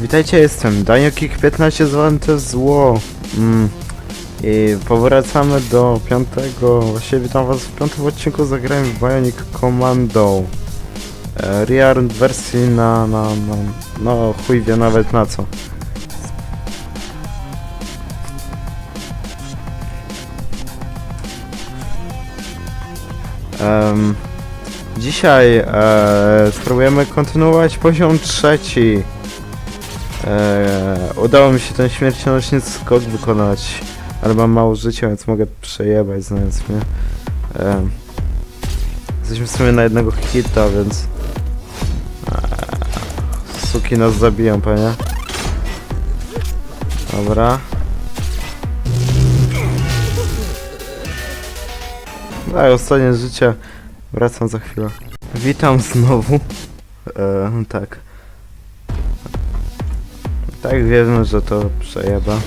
Witajcie, jestem DanioKick15 zwany to zło. Mm. I powracamy do piątego, właściwie witam was w piątym odcinku zagrałem w Bionic Commando. E, wersji na, na, na, no chuj wie nawet na co. Em, dzisiaj e, spróbujemy kontynuować poziom trzeci. Eee, udało mi się ten śmiercionośny skok wykonać, ale mam mało życia, więc mogę przejebać znając mnie. Eee, jesteśmy w sumie na jednego hita, więc... Eee, suki nas zabiją, pewnie. Dobra. Daj, ostatnie życie. Wracam za chwilę. Witam znowu. Eee, tak. Tak wiemy, że to przejeba.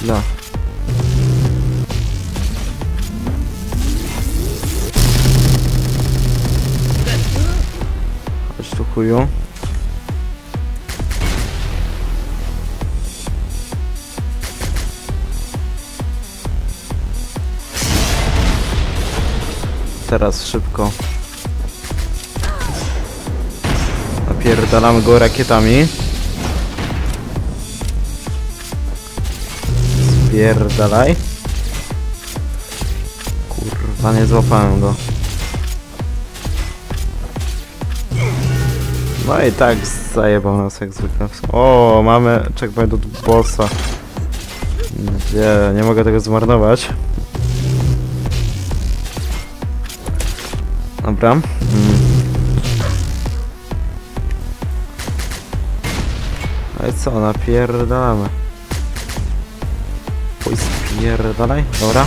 Źle. Chodź tu chuju. Teraz szybko. Napierdalamy go rakietami. Spierdalaj. Kurwa, nie złapałem go. No i tak zajebał nas jak zwykle. O, mamy checkpoint do bossa. Nie, nie mogę tego zmarnować. Dobra. Mm. No i co, napierdalamy. Pójdź spierdalaj, dobra.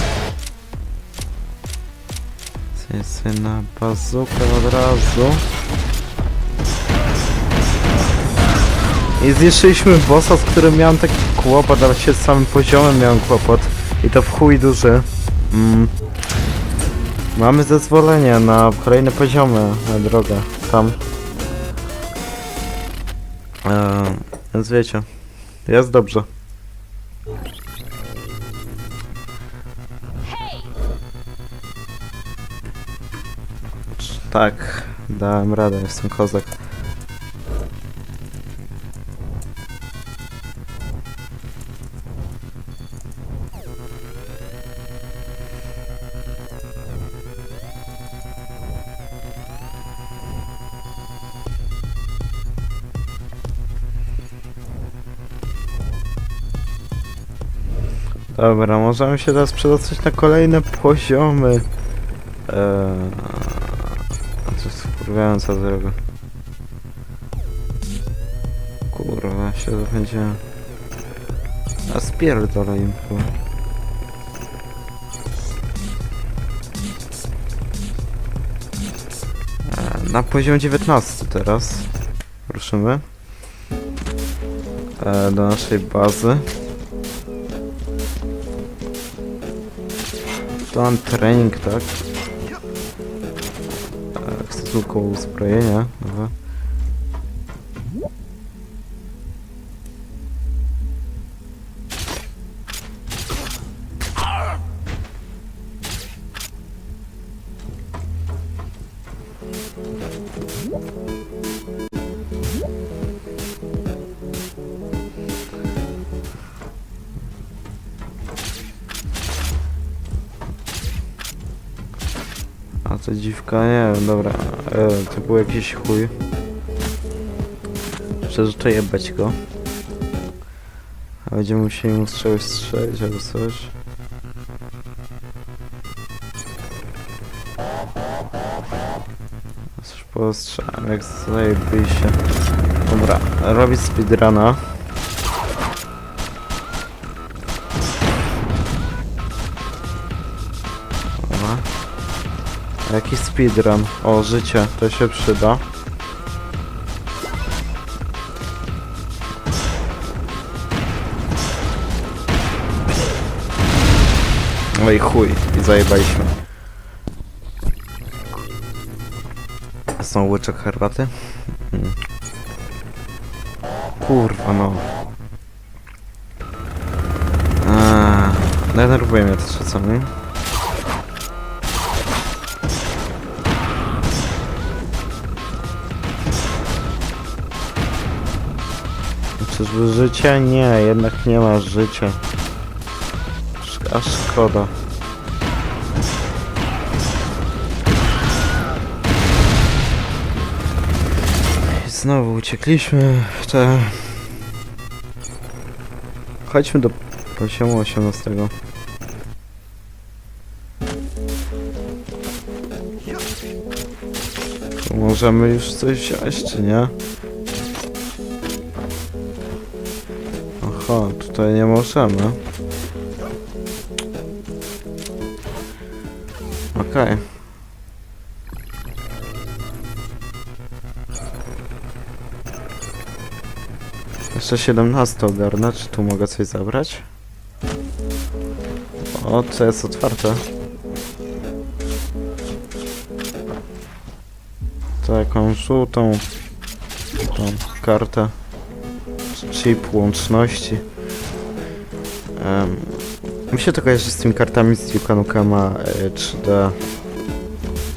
Chcę na bazukę od razu. I zniszczyliśmy bossa, z którym miałem taki kłopot, ale się z samym poziomem miałem kłopot. I to w chuj duży. Mm. Mamy zezwolenie na kolejne poziomy na drogę. Tam. Eee, więc wiecie. Jest dobrze. Tak, dałem radę, jestem kozak. Dobra, możemy się teraz przedostać na kolejne poziomy. Eee, jest wkurwiająca droga. Kurwa, się to będzie... A spierdolę im chyba. Eee, Na poziom 19 teraz ruszymy eee, do naszej bazy. To mam trening, tak? E, Chcę tylko uzbrojenia. Dobra. To dziwka, nie wiem, dobra. E, to był jakiś chuj. Przeżyczę jebać go. A będziemy musieli mu czegoś strzelić albo coś. Coś postrzelam, jak zajebiście. Dobra, robić speedruna. Jaki speedrun? O, życie, to się przyda. No i chuj, i zajebaliśmy. Są łyczek herbaty? Mm. Kurwa no. Eee, denerwuje mnie to czasami. Czyżby życie? Nie, jednak nie ma życia. Sz- A szkoda. Znowu uciekliśmy w te... Chodźmy do poziomu 18. Tu możemy już coś wziąć, czy nie? Aha, tutaj nie możemy. Okej. Jeszcze 17 ogarnę, czy tu mogę coś zabrać? O, to jest otwarte. Taką żółtą tą kartę. Chip łączności. Um, mi się to kojarzy z tymi kartami z Duke Nukema e, 3D,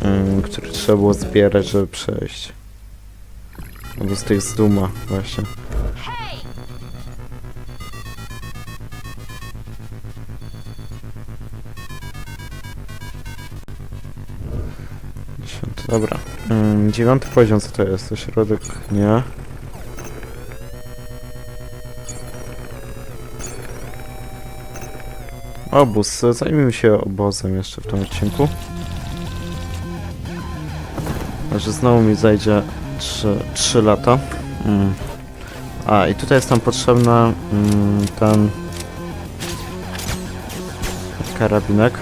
um, które trzeba było zbierać, żeby przejść. Albo z tych z Duma właśnie. Dobra. Dziewiąty poziom, co to jest? To środek? Nie. Obóz. Zajmijmy się obozem jeszcze w tym odcinku. Że znowu mi zajdzie 3, 3 lata. Mm. A, i tutaj jest nam potrzebna mm, ten karabinek.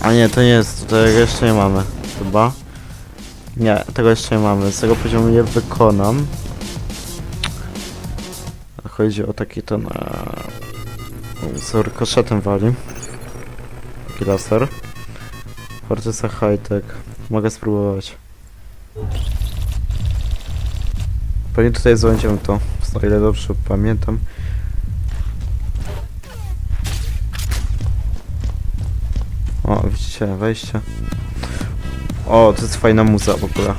A nie, to nie jest, tego jeszcze nie mamy, chyba. Nie, tego jeszcze nie mamy. Z tego poziomu je wykonam. Chodzi o taki ten... E, z rykoszetem wali. Taki laser. Fortysa Hightech. Mogę spróbować. Pewnie tutaj zdobędziemy to, o ile dobrze pamiętam. O, widzicie, wejście. O, to jest fajna muza w ogóle.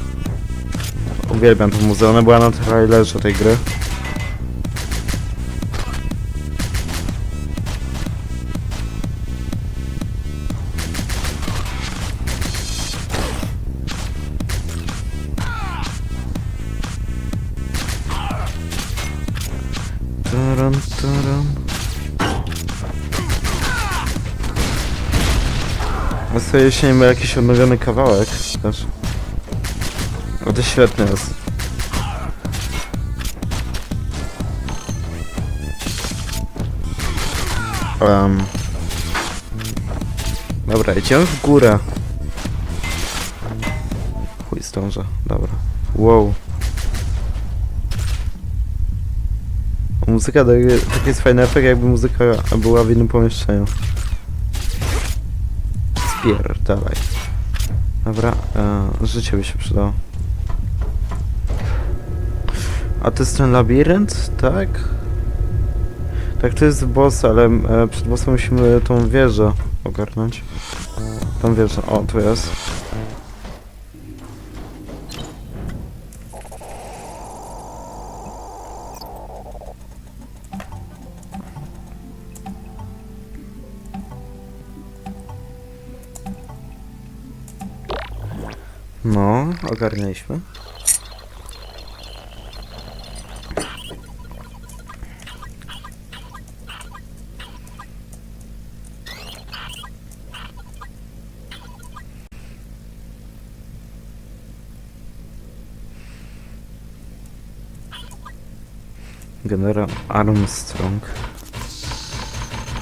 Uwielbiam tę muzę, ona była na trailerze tej gry. Taran, taran. A sobie jeśli nie ma jakiś odnowiony kawałek też. O, to świetne jest. Um. Dobra, idziemy w górę. Chuj zdążę, dobra. Wow. Muzyka daje, taki jest fajny efekt, jakby muzyka była w innym pomieszczeniu. Spierdalaj. Dobra, e, życie by się przydało. A to jest ten labirynt, tak? Tak, to jest boss, ale e, przed bossem musimy tą wieżę ogarnąć. Tą wieżę, o, tu jest. No, ogarnialiśmy. Generał Armstrong.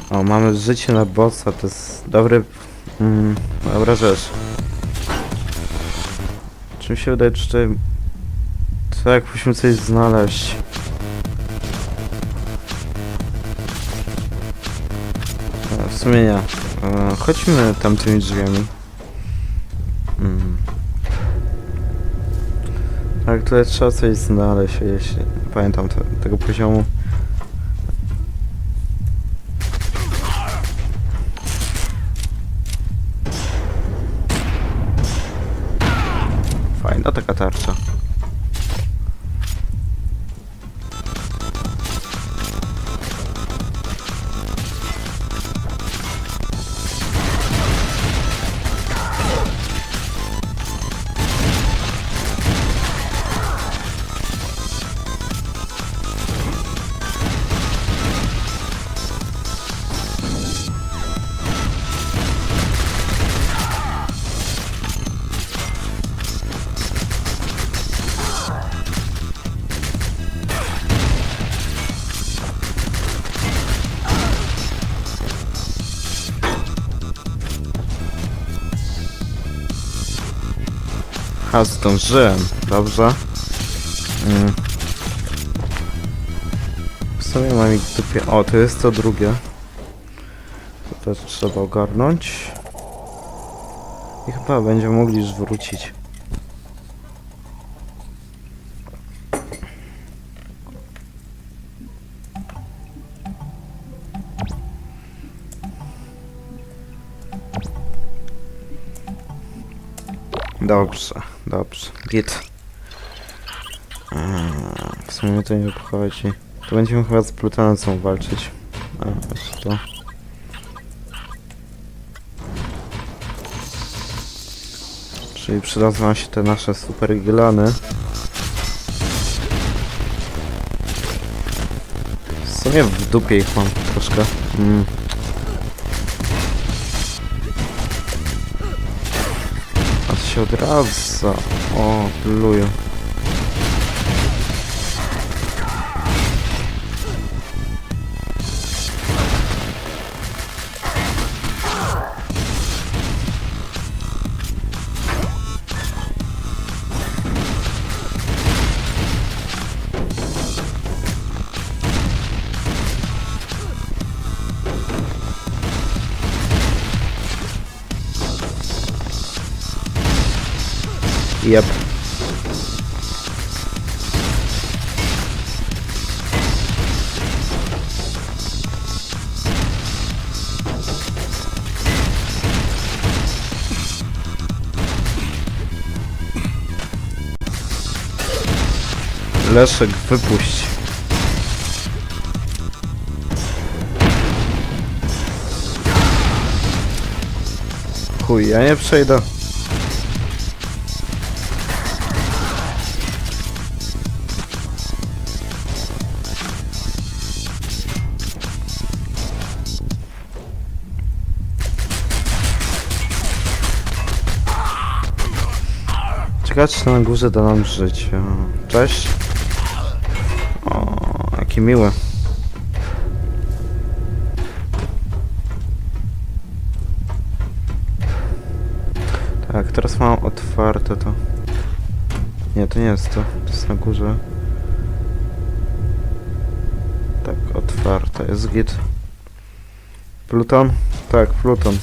O, mamy życie na bossa, to jest dobry... Mm, dobra rzecz. Czy mi się wydaje, czy tutaj... Tak, musimy coś znaleźć. E, W sumie nie. E, Chodźmy tamtymi drzwiami. Mm. Tak, tutaj trzeba coś znaleźć, jeśli pamiętam te, tego poziomu. Fajna taka tarcza. A, zdążyłem. Dobrze. Mm. W sumie mam ich dupie. O, to jest to drugie. To też trzeba ogarnąć. I chyba będziemy mogli już wrócić. Dobrze, dobrze. Git. W sumie to nie obchodzi. To będziemy chyba z Plutanem walczyć. A, właśnie to. Czyli przydadzą nam się te nasze super gilany. W sumie w dupie ich mam troszkę. Mm. Się odradza. O, luju. Jep. Leszek, wypuść. Chuj, ja nie przejdę. Ciekawe na górze da nam życie. Cześć. O, jakie miłe. Tak, teraz mam otwarte to. Nie, to nie jest to. To jest na górze. Tak, otwarte jest git. Pluton? Tak, Pluton.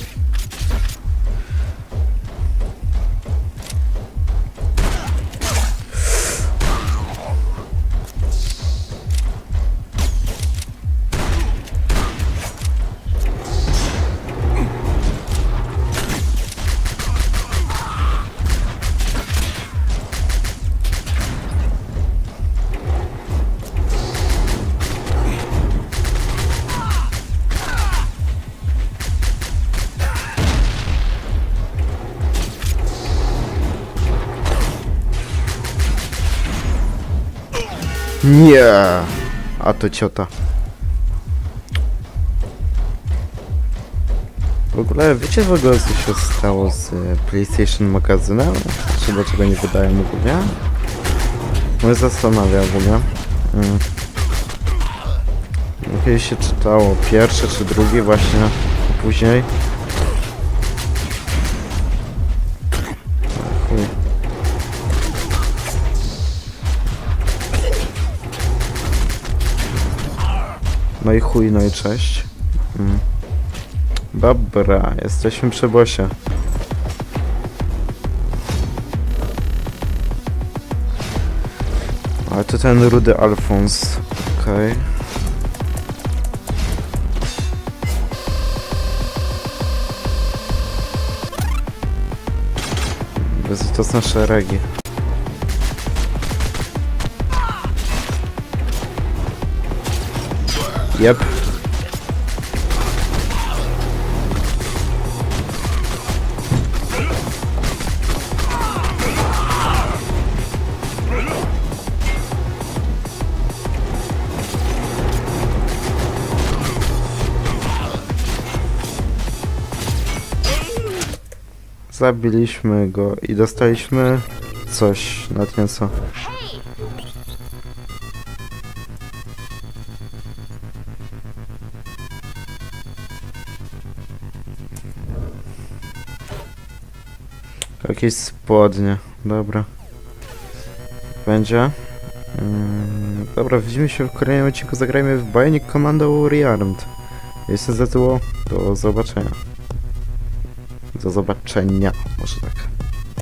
Nie. A to ciota. W ogóle, wiecie w ogóle co się stało z PlayStation magazynem? Czy dlaczego nie wydają ogólnie? Mnie zastanawia w ogóle. Mm. No, się czytało pierwsze czy drugie właśnie, a później. No i chuj, no i cześć. Mm. Dobra, jesteśmy przy bosie. Ale to ten rudy Alfons. Okej. Bezlitosne szeregi. Jep. Zabiliśmy go i dostaliśmy coś na tym co. Jakieś spodnie, dobra. Będzie. Mm, dobra, widzimy się w kolejnym odcinku. Zagrajmy w Bionic Commando Rearmed. Jestem za tyło. Do zobaczenia. Do zobaczenia, może tak.